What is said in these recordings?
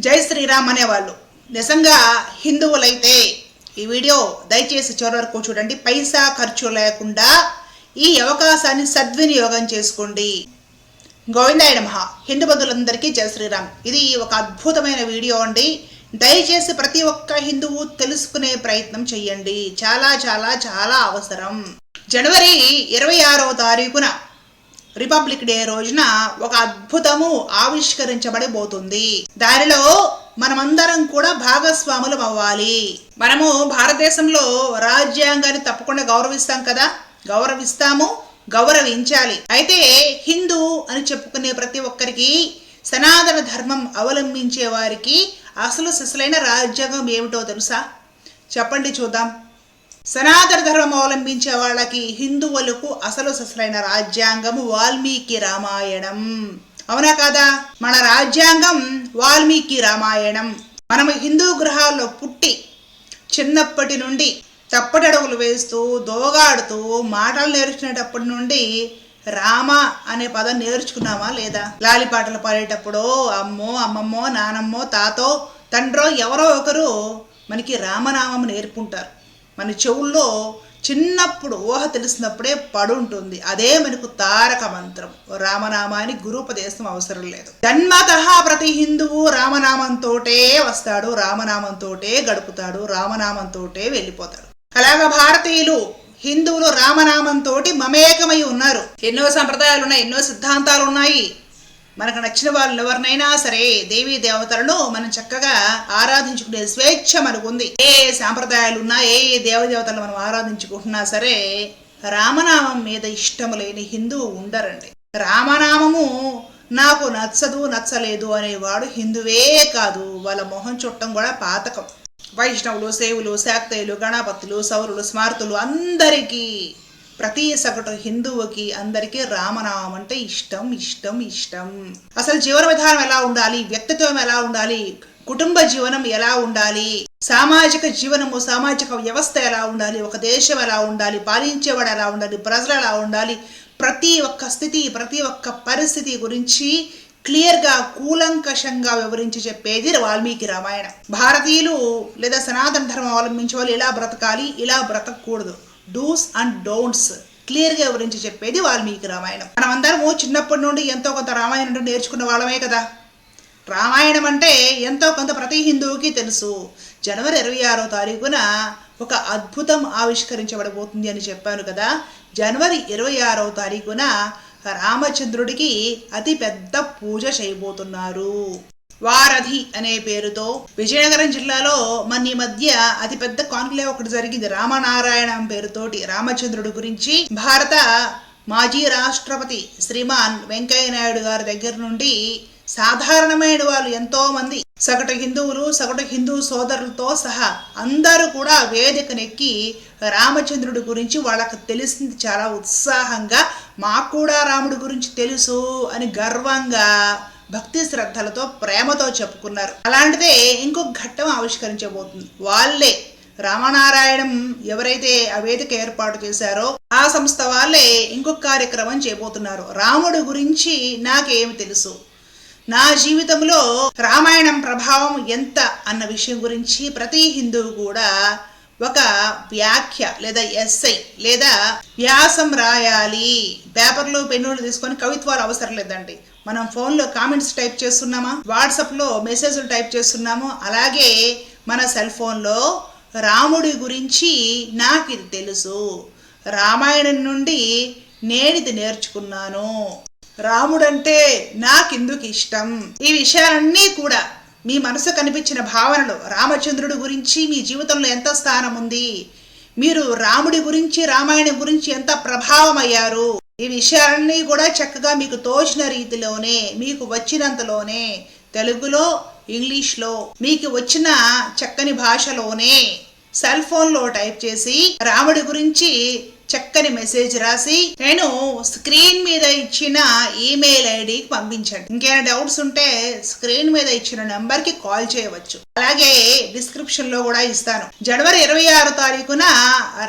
జై శ్రీరామ్ అనేవాళ్ళు. నిజంగా హిందువులైతే ఈ వీడియో దయచేసి చివరి వరకు చూడండి. పైసా ఖర్చు లేకుండా ఈ అవకాశాన్ని సద్వినియోగం చేసుకోండి. గోవిందాయ నమ. హిందూ బంధువులందరికీ జయ శ్రీరామ్. ఇది ఒక అద్భుతమైన వీడియో అండి. దయచేసి ప్రతి ఒక్క హిందువు తెలుసుకునే ప్రయత్నం చెయ్యండి చాలా చాలా చాలా అవసరం. జనవరి ఇరవై ఆరో తారీఖున రిపబ్లిక్ డే రోజున ఒక అద్భుతము ఆవిష్కరించబడబోతుంది. దానిలో మనమందరం కూడా భాగస్వాములం అవ్వాలి. మనము భారతదేశంలో రాజ్యాంగాన్ని తప్పకుండా గౌరవిస్తాం కదా? గౌరవిస్తాము గౌరవించాలి. అయితే హిందూ అని చెప్పుకునే ప్రతి ఒక్కరికి సనాతన ధర్మం అవలంబించే వారికి అసలు సిసలైన రాజ్యాంగం ఏమిటో తెలుసా? చెప్పండి చూద్దాం. సనాతన ధర్మం అవలంబించే వాళ్ళకి హిందువులకు అసలు ససలైన రాజ్యాంగము వాల్మీకి రామాయణం. అవునా కాదా? మన రాజ్యాంగం వాల్మీకి రామాయణం. మనము హిందూ గృహాల్లో పుట్టి చిన్నప్పటి నుండి తప్పటడుగులు వేస్తూ దోగాడుతూ మాటలు నేర్చుకునేటప్పటి నుండి రామ అనే పదం నేర్చుకున్నామా లేదా? లాలి పాటలు పాడేటప్పుడు అమ్మో అమ్మమ్మో నానమ్మో తాతో తండ్రో ఎవరో ఒకరు మనకి రామనామం నేర్పుంటారు. మన చెవుల్లో చిన్నప్పుడు ఊహ తెలిసినప్పుడే పడుంటుంది. అదే మనకు తారక మంత్రం. రామనామానికి గురుపదేశం అవసరం లేదు. జన్మత ప్రతి హిందువు రామనామంతోటే వస్తాడు రామనామంతోటే గడుపుతాడు రామనామంతోటే వెళ్ళిపోతాడు. అలాగా భారతీయులు హిందువులు రామనామంతో మమేకమై ఉన్నారు. ఎన్నో సంప్రదాయాలు ఉన్నాయి ఎన్నో సిద్ధాంతాలు ఉన్నాయి మనకు నచ్చిన వాళ్ళు ఎవరినైనా సరే దేవీ దేవతలను మనం చక్కగా ఆరాధించుకునే స్వేచ్ఛ మనకు ఉంది ఏ సాంప్రదాయాలు ఉన్నా ఏ దేవదేవతలను మనం ఆరాధించుకుంటున్నా సరే రామనామం మీద ఇష్టము లేని హిందువు ఉండరండి. రామనామము నాకు నచ్చదు నచ్చలేదు అనేవాడు హిందువే కాదు. వాళ్ళ మొహం చుట్టం కూడా పాతకం. వైష్ణవులు సేవులు శాక్తయులు గణపతులు సౌరులు స్మార్తులు అందరికీ ప్రతి సగటు హిందువుకి అందరికీ రామనామం అంటే ఇష్టం ఇష్టం ఇష్టం. అసలు జీవన విధానం ఎలా ఉండాలి? వ్యక్తిత్వం ఎలా ఉండాలి? కుటుంబ జీవనం ఎలా ఉండాలి? సామాజిక జీవనము సామాజిక వ్యవస్థ ఎలా ఉండాలి? ఒక దేశం ఎలా ఉండాలి? పాలించేవాడు ఎలా ఉండాలి? ప్రజలు ఎలా ఉండాలి? ప్రతి ఒక్క స్థితి ప్రతి ఒక్క పరిస్థితి గురించి క్లియర్గా కూలంకషంగా వివరించి చెప్పేది వాల్మీకి రామాయణం. భారతీయులు లేదా సనాతన ధర్మం అవలంబించే వాళ్ళు ఇలా బ్రతకాలి ఇలా బ్రతకూడదు డూస్ అండ్ డోంట్స్ క్లియర్గా వివరించి చెప్పేది వాల్మీకి రామాయణం. మనం అందరము చిన్నప్పటి నుండి ఎంతో కొంత రామాయణం నేర్చుకున్న వాళ్ళమే కదా. రామాయణం అంటే ఎంతో కొంత ప్రతి హిందువుకి తెలుసు. జనవరి ఇరవై ఆరో తారీఖున ఒక అద్భుతం ఆవిష్కరించబడబోతుంది అని చెప్పాను కదా. జనవరి ఇరవై ఆరో తారీఖున రామచంద్రుడికి అతి పెద్ద పూజ చేయబోతున్నారు. వారధి అనే పేరుతో విజయనగరం జిల్లాలో మన ఈ మధ్య అతిపెద్ద కాన్క్లేవ్ ఒకటి జరిగింది. రామనారాయణ పేరుతోటి రామచంద్రుడు గురించి భారత మాజీ రాష్ట్రపతి శ్రీమాన్ వెంకయ్య నాయుడు గారి దగ్గర నుండి సాధారణమైన వాళ్ళు ఎంతో మంది. సగటు హిందువులు సగటు హిందూ సోదరులతో సహా అందరూ కూడా వేదికనెక్కి రామచంద్రుడి గురించి వాళ్ళకు తెలిసింది చాలా ఉత్సాహంగా మాకు కూడా రాముడి గురించి తెలుసు అని గర్వంగా భక్తి శ్రద్ధలతో ప్రేమతో చెప్పుకున్నారు. అలాంటిదే ఇంకొక ఘట్టం ఆవిష్కరించబోతుంది. వాళ్ళే రామనారాయణం ఎవరైతే ఆ వేదిక ఏర్పాటు చేశారో ఆ సంస్థ వాళ్ళే ఇంకొక కార్యక్రమం చేయబోతున్నారు. రాముడు గురించి నాకేమి తెలుసు? నా జీవితంలో రామాయణం ప్రభావం ఎంత అన్న విషయం గురించి ప్రతి హిందువు కూడా ఒక వ్యాఖ్య లేదా ఎస్ఐ లేదా వ్యాసం రాయాలి. పేపర్లు పెన్నులు తీసుకొని కవిత్వాలు అవసరం లేదండి. మనం ఫోన్లో కామెంట్స్ టైప్ చేస్తున్నామా? వాట్సాప్లో మెసేజ్లు టైప్ చేస్తున్నాము? అలాగే మన సెల్ ఫోన్లో రాముడి గురించి నాకు ఇది తెలుసు. రామాయణం నుండి నేనిది నేర్చుకున్నాను. రాముడంటే నాకెందుకు ఇష్టం ఈ విషయాలన్నీ కూడా మీ మనసు కనిపించిన భావనలు రామచంద్రుడి గురించి మీ జీవితంలో ఎంత స్థానం ఉంది? మీరు రాముడి గురించి రామాయణం గురించి ఎంత ప్రభావం అయ్యారు ఈ విషయాలన్నీ కూడా చక్కగా మీకు తోచిన రీతిలోనే మీకు వచ్చినంతలోనే తెలుగులో ఇంగ్లీష్లో మీకు వచ్చిన చక్కని భాషలోనే సెల్ ఫోన్లో టైప్ చేసి రాముడి గురించి చక్కని మెసేజ్ రాసి నేను స్క్రీన్ మీద ఇచ్చిన ఈమెయిల్ ఐడికి పంపించండి. ఇంకేమైనా డౌట్స్ ఉంటే స్క్రీన్ మీద ఇచ్చిన నెంబర్కి కాల్ చేయవచ్చు. అలాగే డిస్క్రిప్షన్లో కూడా ఇస్తాను. జనవరి ఇరవై ఆరు తారీఖున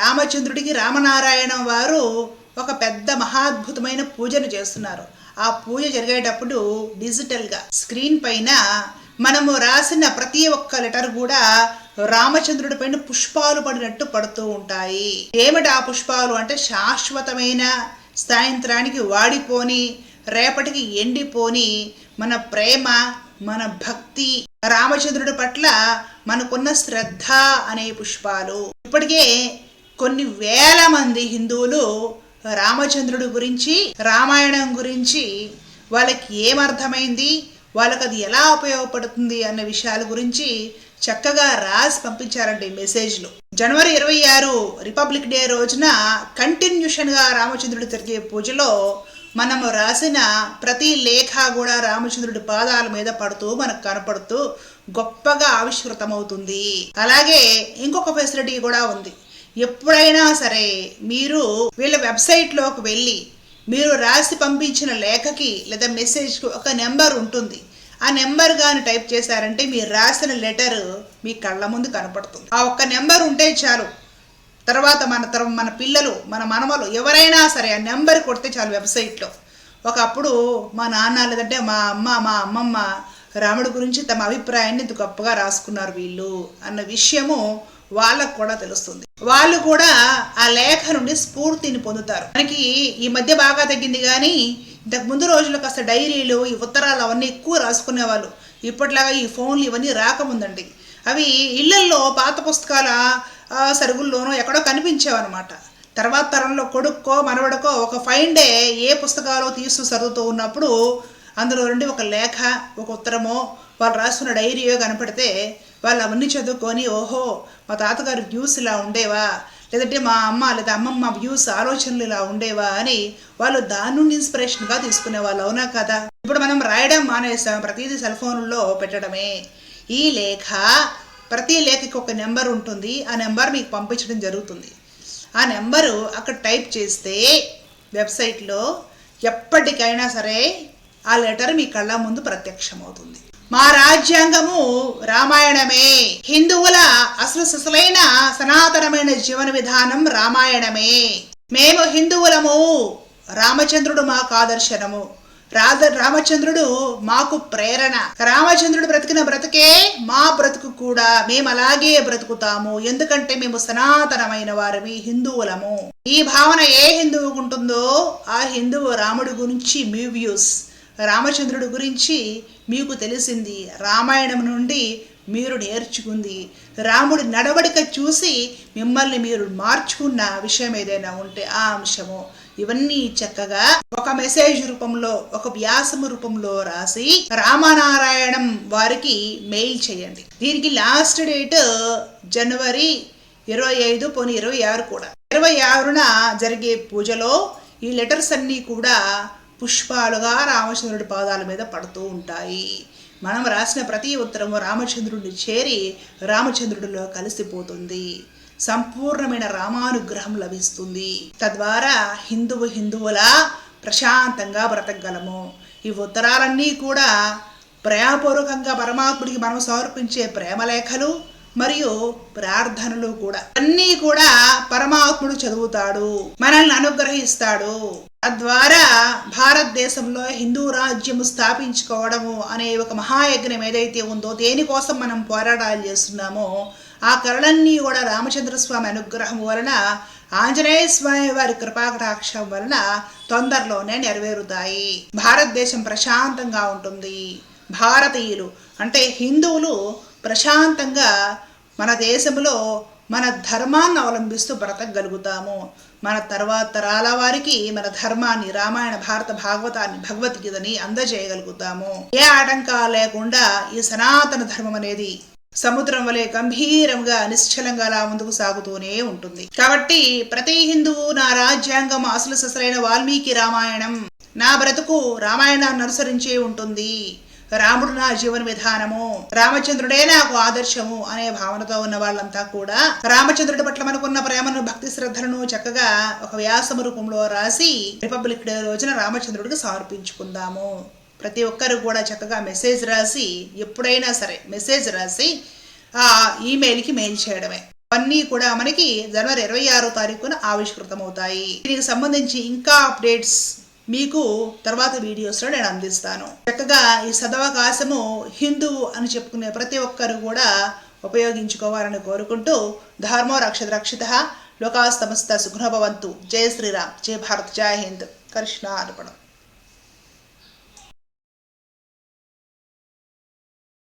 రామచంద్రుడికి రామనారాయణ వారు ఒక పెద్ద మహాద్భుతమైన పూజను చేస్తున్నారు. ఆ పూజ జరిగేటప్పుడు డిజిటల్గా స్క్రీన్ పైన మనము రాసిన ప్రతి ఒక్క లెటర్ కూడా రామచంద్రుడి పైన పుష్పాలు పడినట్టు పడుతూ ఉంటాయి. ఏమిటి ఆ పుష్పాలు? అంటే శాశ్వతమైన సాయంత్రానికి వాడిపోని రేపటికి ఎండిపోని మన ప్రేమ మన భక్తి. రామచంద్రుడి పట్ల మనకున్న శ్రద్ధ అనే పుష్పాలు. ఇప్పటికే కొన్ని వేల మంది హిందువులు రామచంద్రుడి గురించి రామాయణం గురించి వాళ్ళకి ఏమర్థమైంది? వాళ్ళకి అది ఎలా ఉపయోగపడుతుంది అన్న విషయాల గురించి చక్కగా రాసి పంపించారండి మెసేజ్లు జనవరి ఇరవై ఆరు రిపబ్లిక్ డే రోజున కంటిన్యూషన్గా రామచంద్రుడు జరిగే పూజలో మనము రాసిన ప్రతి లేఖ కూడా రామచంద్రుడి పాదాల మీద పడుతూ మనకు కనపడుతూ గొప్పగా ఆవిష్కృతమవుతుంది. అలాగే ఇంకొక ఫెసిలిటీ కూడా ఉంది. ఎప్పుడైనా సరే మీరు వీళ్ళ వెబ్సైట్లోకి వెళ్ళి మీరు రాసి పంపించిన లేఖకి లేదా మెసేజ్కి ఒక నెంబర్ ఉంటుంది. ఆ నెంబర్ కానీ టైప్ చేశారంటే మీరు రాసిన లెటర్ మీ కళ్ళ ముందు కనపడుతుంది. ఆ ఒక్క నెంబర్ ఉంటే చాలు. తర్వాత మన తర మన పిల్లలు మన మనవలు ఎవరైనా సరే ఆ నెంబర్ కొడితే చాలు వెబ్సైట్లో. ఒకప్పుడు మా నాన్న లేదంటే మా అమ్మ మా అమ్మమ్మ రాముడి గురించి తమ అభిప్రాయాన్ని ఇంత గొప్పగా రాసుకున్నారు వీళ్ళు అన్న విషయము వాళ్ళకు కూడా తెలుస్తుంది. వాళ్ళు కూడా ఆ లేఖ నుండి స్ఫూర్తిని పొందుతారు. మనకి ఈ మధ్య బాగా తగ్గింది కానీ ఇంతకు ముందు రోజుల్లో కాస్త డైరీలు ఈ ఉత్తరాలు అవన్నీ ఎక్కువ రాసుకునేవాళ్ళు. ఇప్పటిలాగా ఈ ఫోన్లు ఇవన్నీ రాకముందండి. అవి ఇళ్ళల్లో పాత పుస్తకాల సరుగుల్లోనో ఎక్కడో కనిపించేవన్నమాట. తర్వాత తరంలో కొడుక్కో మనవడుకో ఒక ఫైన్ డే ఏ పుస్తకాలు తీసు చదువుతూ ఉన్నప్పుడు అందులో నుండి ఒక లేఖ ఒక ఉత్తరమో వాళ్ళు రాసుకున్న డైరీయో కనపడితే వాళ్ళు అవన్నీ చదువుకొని ఓహో మా తాతగారి వ్యూస్ ఇలా ఉండేవా? లేదంటే మా అమ్మ లేదా అమ్మమ్మ వ్యూస్ ఆలోచనలు ఇలా ఉండేవా అని వాళ్ళు దాని నుండి ఇన్స్పిరేషన్గా తీసుకునే వాళ్ళు అవునా కదా? ఇప్పుడు మనం రాయడం మానేసాం ప్రతిదీ సెల్ ఫోన్లో పెట్టడమే. ఈ లేఖ ప్రతి లేఖకి ఒక నెంబర్ ఉంటుంది ఆ నెంబర్ మీకు పంపించడం జరుగుతుంది. ఆ నెంబరు అక్కడ టైప్ చేస్తే వెబ్సైట్లో ఎప్పటికైనా సరే ఆ లెటర్ మీ కళ్ళ ముందు ప్రత్యక్షమవుతుంది. మా రాజ్యాంగము రామాయణమే. హిందువుల అసలు సిసలైన సనాతనమైన జీవన విధానం రామాయణమే. మేము హిందువులము రామచంద్రుడు మాకు ఆదర్శనము. రాధ రామచంద్రుడు మాకు ప్రేరణ. రామచంద్రుడు బ్రతికిన బ్రతికే మా బ్రతుకు కూడా మేము అలాగే బ్రతుకుతాము. ఎందుకంటే మేము సనాతనమైన వారివి హిందువులము. ఈ భావన ఏ హిందువుకు ఉంటుందో ఆ హిందువు రాముడి గురించి మీ వ్యూస్ రామచంద్రుడి గురించి మీకు తెలిసింది. రామాయణం నుండి మీరు నేర్చుకుంది. రాముడి నడవడిక చూసి మిమ్మల్ని మీరు మార్చుకున్న విషయం ఏదైనా ఉంటే ఆ అంశము. ఇవన్నీ చక్కగా ఒక మెసేజ్ రూపంలో ఒక వ్యాసము రూపంలో రాసి రామనారాయణం వారికి మెయిల్ చేయండి. దీనికి లాస్ట్ డేట్ జనవరి ఇరవై ఐదు పోనీ ఇరవై ఆరు కూడా. ఇరవై ఆరున జరిగే పూజలో ఈ లెటర్స్ అన్నీ కూడా పుష్పాలుగా రామచంద్రుడి పాదాల మీద పడుతూ ఉంటాయి. మనం రాసిన ప్రతి ఉత్తరము రామచంద్రుడిని చేరి రామచంద్రుడిలో కలిసిపోతుంది. సంపూర్ణమైన రామానుగ్రహం లభిస్తుంది. తద్వారా హిందువు హిందువులా ప్రశాంతంగా బ్రతకగలము. ఈ ఉత్తరాలన్నీ కూడా ప్రేమపూర్వకంగా పరమాత్ముడికి మనం సమర్పించే ప్రేమలేఖలు మరియు ప్రార్థనలు కూడా. అన్నీ కూడా పరమాత్ముడు చదువుతాడు. మనల్ని అనుగ్రహిస్తాడు. తద్వారా భారతదేశంలో హిందూ రాజ్యము స్థాపించుకోవడము అనే ఒక మహాయజ్ఞం ఏదైతే ఉందో దేనికోసం మనం పోరాటాలు చేస్తున్నామో ఆ కళలన్నీ కూడా రామచంద్ర స్వామి అనుగ్రహం వలన ఆంజనేయ స్వామి వారి కృపాకటాక్షం వలన తొందరలోనే నెరవేరుతాయి. భారతదేశం ప్రశాంతంగా ఉంటుంది. భారతీయులు అంటే హిందువులు ప్రశాంతంగా మన దేశంలో మన ధర్మాన్ని అవలంబిస్తూ బ్రతకగలుగుతాము. మన తర్వాత తరాల వారికి మన ధర్మాన్ని రామాయణ భారత భాగవతాన్ని భగవద్గీతని అందజేయగలుగుతాము. ఏ ఆటంకాలు లేకుండా ఈ సనాతన ధర్మం అనేది సముద్రం వలె గంభీరంగా నిశ్చలంగా అలా ముందుకు సాగుతూనే ఉంటుంది. కాబట్టి ప్రతి హిందువు నా రాజ్యాంగం అసలు ససలైన వాల్మీకి రామాయణం నా బ్రతుకు రామాయణాన్ని అనుసరించే ఉంటుంది. రాముడు నా జీవన విధానము రామచంద్రుడే నాకు ఆదర్శము అనే భావనతో ఉన్న వాళ్ళంతా కూడా రామచంద్రుడి పట్ల మనకున్న ప్రేమను భక్తి శ్రద్ధలను చక్కగా ఒక వ్యాసము రూపంలో రాసి రిపబ్లిక్ డే రోజున రామచంద్రుడికి సమర్పించుకుందాము. ప్రతి ఒక్కరు కూడా చక్కగా మెసేజ్ రాసి ఎప్పుడైనా సరే మెసేజ్ రాసి ఆ ఈమెయిల్కి మెయిల్ చేయడమే. అవన్నీ కూడా మనకి జనవరి ఇరవై ఆరో తారీఖున ఆవిష్కృతమవుతాయి. దీనికి సంబంధించి ఇంకా అప్డేట్స్ మీకు తర్వాత వీడియోస్లో నేను అందిస్తాను. చక్కగా ఈ సదవకాశము హిందువు అని చెప్పుకునే ప్రతి ఒక్కరు కూడా ఉపయోగించుకోవాలని కోరుకుంటూ ధర్మో రక్షత రక్షిత. లోకా సమస్త సుఖభవంతు జయ శ్రీరామ్. జయ భారత్. జయ హింద్. కృష్ణ అర్పణం